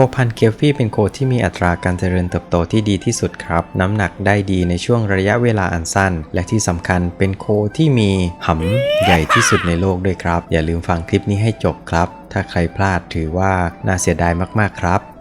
คพันเกลฟี่เป็นโคที่มีอัตราการเจริญเติบโตที่ดีที่สุดครับ น้ำหนักได้ดีในช่วงระยะเวลาอันสั้น และที่สำคัญเป็นโคที่มีหำใหญ่ที่สุดในโลกด้วยครับ อย่าลืมฟังคลิปนี้ให้จบครับ ถ้าใครพลาดถือว่าน่าเสียดายมากๆครับ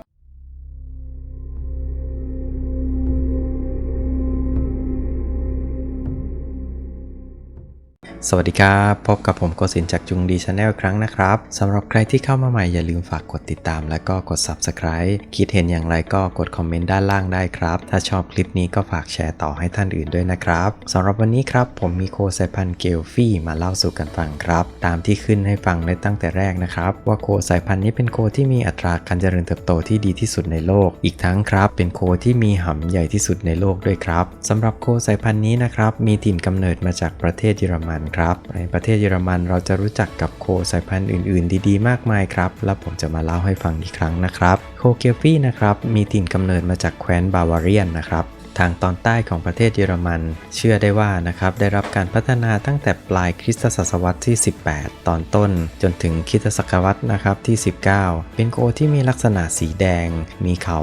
สวัสดีครับ พบกับผมโกศินจากจุงดีชาแนลครั้งนะครับสำหรับใครที่เข้ามาใหม่อย่าลืมฝากกดติดตาม และก็กด Subscribe คิดเห็นอย่างไรก็กดคอมเมนต์ด้านล่างได้ครับ ถ้าชอบคลิปนี้ก็ฝากแชร์ต่อให้ท่านอื่นด้วยนะครับสำหรับวันนี้ครับผมมีโคสายพันธุ์เกลฟี่มาเล่าสู่กันฟังครับ ตามที่ขึ้นให้ฟังในตั้งแต่แรกนะครับ ว่าโคสายพันธุ์นี้เป็นโคที่มีอัตราการเจริญเติบโตที่ดีที่สุดในโลก อีกทั้งครับ เป็นโคที่มีหำใหญ่ที่สุดในโลกด้วยครับสำหรับโคสายพันธุ์นี้นะครับมีถิ่นกำเนิดมาจากประเทศเยอรมันครับ ในประเทศเยอรมันเราจะรู้จักกับโคสายพันธุ์อื่นๆ ดีๆ มากมายครับ และผมจะมาเล่าให้ฟังอีกครั้งนะครับ โคเกลฟี่นะครับ มีถิ่นกำเนิดมาจากแคว้นบาวาเรียนนะครับ ทางตอนใต้ของประเทศเยอรมัน เชื่อได้ว่านะครับได้รับการพัฒนาตั้งแต่ปลายคริสตศตวรรษที่ 18 ตอนต้น จนถึงคริสตศักราชนะครับที่ 19 เป็นโคที่มีลักษณะสีแดง มีเขา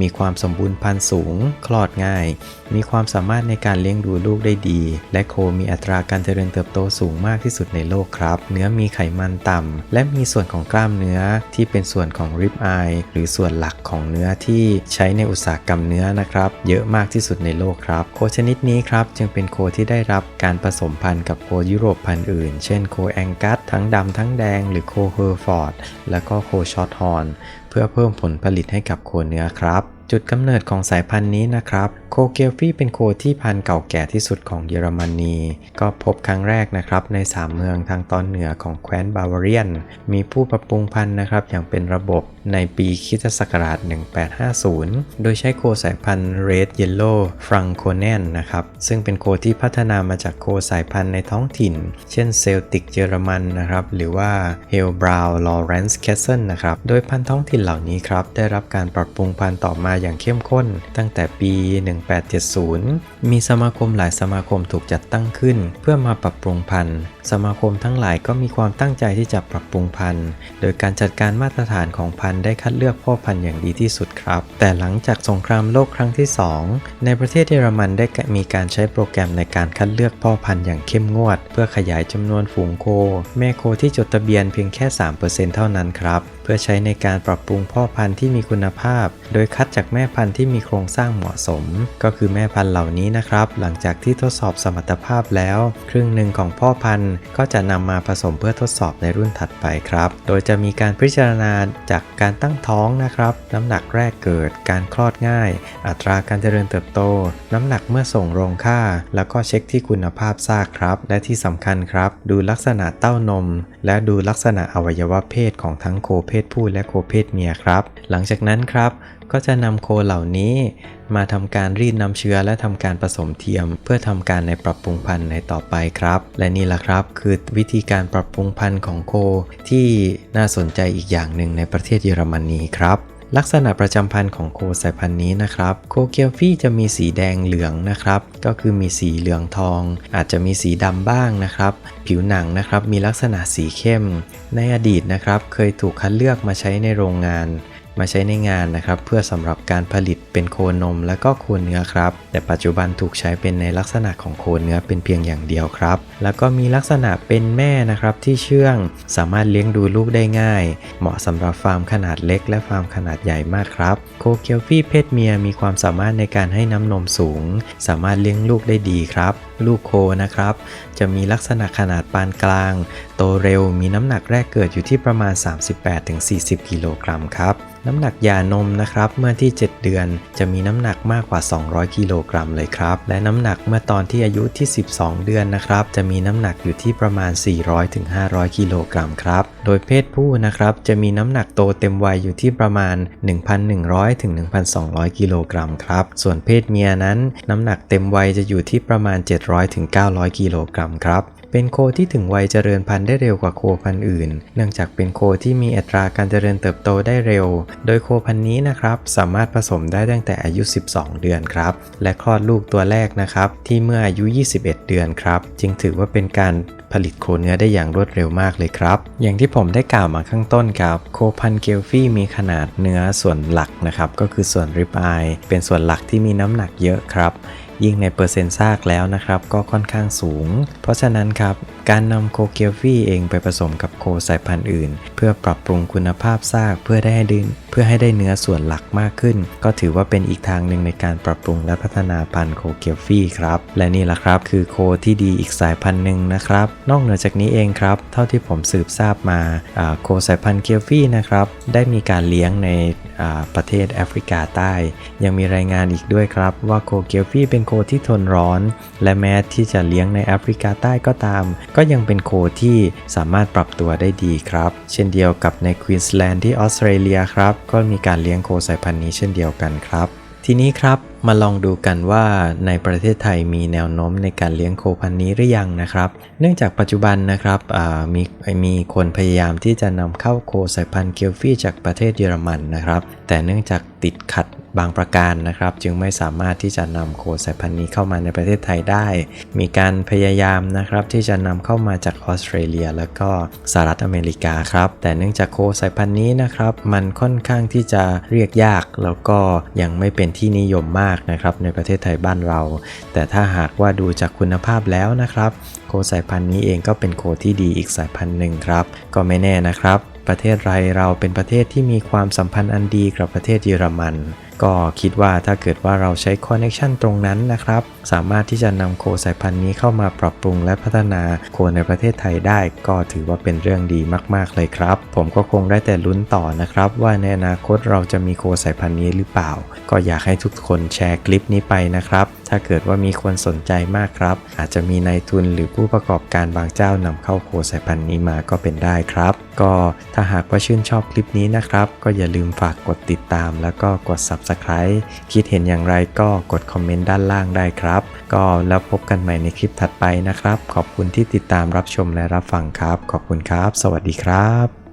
มีความสมบูรณ์พันธุ์สูง คลอดง่าย มีความสามารถในการเลี้ยงดูลูกได้ดี และโคมีอัตราการเจริญเติบโตสูงมากที่สุดในโลกครับ เนื้อมีไขมันต่ำ และมีส่วนของกล้ามเนื้อที่เป็นส่วนของริบอายหรือส่วนหลักของเนื้อที่ใช้ในอุตสาหกรรมเนื้อนะครับ เยอะมากที่สุดในโลกครับ โคชนิดนี้ครับจึงเป็นโคที่ได้รับการผสมพันธุ์กับโคยุโรปพันธุ์อื่น เช่นโคแองกัสทั้งดำทั้งแดง หรือโคเฮอร์ฟอร์ด และก็โคชอตฮอน เพื่อเพิ่มผลผลิตให้กับโคเนื้อครับ จุดกำเนิดของสายพันธุ์นี้นะครับ โคเกลฟี่เป็นโคที่พันธุ์เก่าแก่ที่สุดของเยอรมนี ก็พบครั้งแรกนะครับใน 3 เมืองทางตอนเหนือของแคว้นบาวาเรียน มีผู้ปรับปรุงพันธุ์นะครับอย่างเป็นระบบในปีคิศักราช 1850 โดยใช้โคสายพันธุ์ Red Yellow f r a n c o n e n นะครับ ซึ่งเป็นโคที่พัฒนามาจากโคสายพันธุ์ในท้องถิ่น เช่นเซลติกเยอรมันนะครับ หรือว่า h e l b r a u Lawrence Castle นะครับ โดยพันธุ์ท้องถิ่นเหล่านี้ครับ ได้รับการปรับปรุงพันธุ์ต่อมาอย่างเข้มข้น ตั้งแต่ปี 1870 มีสมาคมหลายสมาคมถูกจัดตั้งขึ้น เพื่อมาปรับปรุงพันธุ์สมาคมทั้งหลายก็มีความตั้งใจที่จะปรับปรุงพันธุ์ โดยการจัดการมาตรฐานของพันธุ์ได้คัดเลือกพ่อพันธุ์อย่างดีที่สุดครับ แต่หลังจากสงครามโลกครั้งที่ 2 ในประเทศเยอรมันได้มีการใช้โปรแกรมในการคัดเลือกพ่อพันธุ์อย่างเข้มงวด เพื่อขยายจำนวนฝูงโค แม่โคที่จดทะเบียนเพียงแค่ 3%เท่านั้นครับ พื่อใช้ในการปรับปรุงพ่อพันธุ์ที่มีคุณภาพ โดยคัดจากแม่พันธุ์ที่มีโครงสร้างเหมาะสม ก็คือแม่พันธุ์เหล่านี้นะครับ หลังจากที่ทดสอบสมรรถภาพแล้ว ครึ่งหนึ่งของพ่อพันธุ์ก็จะนำมาผสมเพื่อทดสอบในรุ่นถัดไปครับ โดยจะมีการพิจารณาจากการตั้งท้องนะครับ น้ำหนักแรกเกิด การคลอดง่าย อัตราการเจริญเติบโต น้ำหนักเมื่อส่งโรงค่า แล้วก็เช็คที่คุณภาพซากครับ และที่สำคัญครับ ดูลักษณะเต้านม และดูลักษณะอวัยวะเพศของทั้งโคเพศผู้และโคเพศเมียครับ หลังจากนั้นครับ ก็จะนำโคเหล่านี้ มาทำการรีดน้ำเชื้อและทำการผสมเทียม เพื่อทำการในปรับปรุงพันธุ์ในต่อไปครับ และนี่แหละครับ คือวิธีการปรับปรุงพันธุ์ของโคที่น่าสนใจอีกอย่างหนึ่งในประเทศเยอรมนีครับ ลักษณะประจำพันธุ์ของโคสายพันธุ์นี้นะครับ โคเกียวฟี่จะมีสีแดงเหลืองนะครับ ก็คือมีสีเหลืองทอง อาจจะมีสีดำบ้างนะครับ ผิวหนังนะครับมีลักษณะสีเข้ม ในอดีตนะครับ เคยถูกคัดเลือกมาใช้ในโรงงานมาใช้ในงานนะครับ เพื่อสำหรับการผลิตเป็นโคนมและก็โคเนื้อครับ แต่ปัจจุบันถูกใช้เป็นในลักษณะของโคเนื้อเป็นเพียงอย่างเดียวครับแล้วก็มีลักษณะเป็นแม่นะครับที่เชื่อง สามารถเลี้ยงดูลูกได้ง่าย เหมาะสำหรับฟาร์มขนาดเล็ก และฟาร์มขนาดใหญ่มากครับ โคเกียวฟี่เพศเมียมีความสามารถในการให้น้ำนมสูง สามารถเลี้ยงลูกได้ดีครับ ลูกโคนะครับ จะมีลักษณะขนาดปานกลาง โตเร็วมีน้ำหนักแรกเกิดอยู่ที่ประมาณ 38-40 กิโลกรัมครับน้ำหนักยานมนะครับเมื่อที่ 7 เดือนจะมีน้ำหนักมากกว่า 200 กิโลกรัมเลยครับ และน้ำหนักเมื่อตอนที่อายุที่ 12 เดือนนะครับจะมีน้ำหนักอยู่ที่ประมาณ 400-500 กิโลกรัมครับ โดยเพศผู้นะครับจะมีน้ำหนักโตเต็มวัยอยู่ที่ประมาณ 1,100-1,200 กิโลกรัมครับ ส่วนเพศเมียนั้นน้ำหนักเต็มวัยจะอยู่ที่ประมาณ 700-900 กิโลกรัมครับ เป็นโคที่ถึงวัยเจริญพันธุ์ได้เร็วกว่าโคพันธุ์อื่น เนื่องจากเป็นโคที่มีอัตราการเจริญเติบโตได้เร็ว โดยโคพันธุ์นี้นะครับสามารถผสมได้ตั้งแต่อายุ 12 เดือนครับ และคลอดลูกตัวแรกนะครับที่เมื่ออายุ 21 เดือนครับ จึงถือว่าเป็นการผลิตโคเนื้อได้อย่างรวดเร็วมากเลยครับ อย่างที่ผมได้กล่าวมาข้างต้นครับ โคพันธุ์เกลฟี่มีขนาดเนื้อส่วนหลักนะครับ ก็คือส่วนริบอาย เป็นส่วนหลักที่มีน้ำหนักเยอะครับ ยิ่งในเปอร์เซ็นต์ซากแล้วนะครับก็ค่อนข้างสูง เพราะฉะนั้นครับ การนำโคเกลฟี่เองไปผสมกับโคสายพันธุ์อื่น เพื่อปรับปรุงคุณภาพซากเพื่อได้ดึงเพื่อให้ได้เนื้อส่วนหลักมากขึ้น ก็ถือว่าเป็นอีกทางหนึ่งในการปรับปรุงและพัฒนาพันธุ์โคเกลฟี่ครับ และนี่แหละครับคือโคที่ดีอีกสายพันธุ์หนึ่งนะครับ นอกเหนือจากนี้เองครับ เท่าที่ผมสืบทราบมาโคสายพันธุ์เกลฟี่นะครับได้มีการเลี้ยงในประเทศแอฟริกาใต้ ยังมีรายงานอีกด้วยครับ ว่าโคเกลฟี่เป็นโคที่ทนร้อน และแม้ที่จะเลี้ยงในแอฟริกาใต้ก็ตามก็ยังเป็นโคที่สามารถปรับตัวได้ดีครับ เช่นเดียวกับในควีนสแลนด์ที่ออสเตรเลียครับ ก็มีการเลี้ยงโคสายพันธุ์นี้เช่นเดียวกันครับ ทีนี้ครับ มาลองดูกันว่าในประเทศไทยมีแนวโน้มในการเลี้ยงโคพันนี้หรือยังนะครับ เนื่องจากปัจจุบันนะครับมีมีคนพยายามที่จะนำเข้าโคสายพันธุ์เกลฟี่จากประเทศเยอรมันนะครับ แต่เนื่องจากติดขัดบางประการนะครับ จึงไม่สามารถที่จะนำโคสายพันธุ์นี้เข้ามาในประเทศไทยได้ มีการพยายามนะครับที่จะนำเข้ามาจากออสเตรเลีย แล้วก็สหรัฐอเมริกาครับ แต่เนื่องจากโคสายพันธุ์นี้นะครับ มันค่อนข้างที่จะเรียกยาก แล้วก็ยังไม่เป็นที่นิยมมากนะครับในประเทศไทยบ้านเรา แต่ถ้าหากว่าดูจากคุณภาพแล้วนะครับ โคสายพันธุ์นี้เองก็เป็นโคที่ดีอีกสายพันธุ์หนึ่งครับ ก็ไม่แน่นะครับ ประเทศไทยเราเป็นประเทศที่มีความสัมพันธ์อันดีกับประเทศเยอรมัน ก็คิดว่าถ้าเกิดว่าเราใช้คอนเน c ชันตรงนั้นนะครับ สามารถที่จะนำโคสายพันธุ์นี้เข้ามาปรับปรุงและพัฒนาโคในประเทศไทยได้ ก็ถือว่าเป็นเรื่องดีมากๆเลยครับ ผมก็คงได้แต่ลุ้นต่อนะครับ ว่าในอนาคตเราจะมีโคสายพันธุ์นี้หรือเปล่า ก็อยากให้ทุกคนแชร์คลิปนี้ไปนะครับ ถ้าเกิดว่ามีคนสนใจมากครับ อาจจะมีนายทุนหรือผู้ประกอบการบางเจ้านำเข้าโคสายพันธุ์นี้มาก็เป็นได้ครับ ก็ถ้าหากว่าชื่นชอบคลิปนี้นะครับ ก็อย่าลืมฝากกดติดตามแล้วก็กด subscribe Subscribe คิดเห็นอย่างไรก็กดคอมเมนต์ด้านล่างได้ครับ ก็แล้วพบกันใหม่ในคลิปถัดไปนะครับ ขอบคุณที่ติดตามรับชมและรับฟังครับ ขอบคุณครับ สวัสดีครับ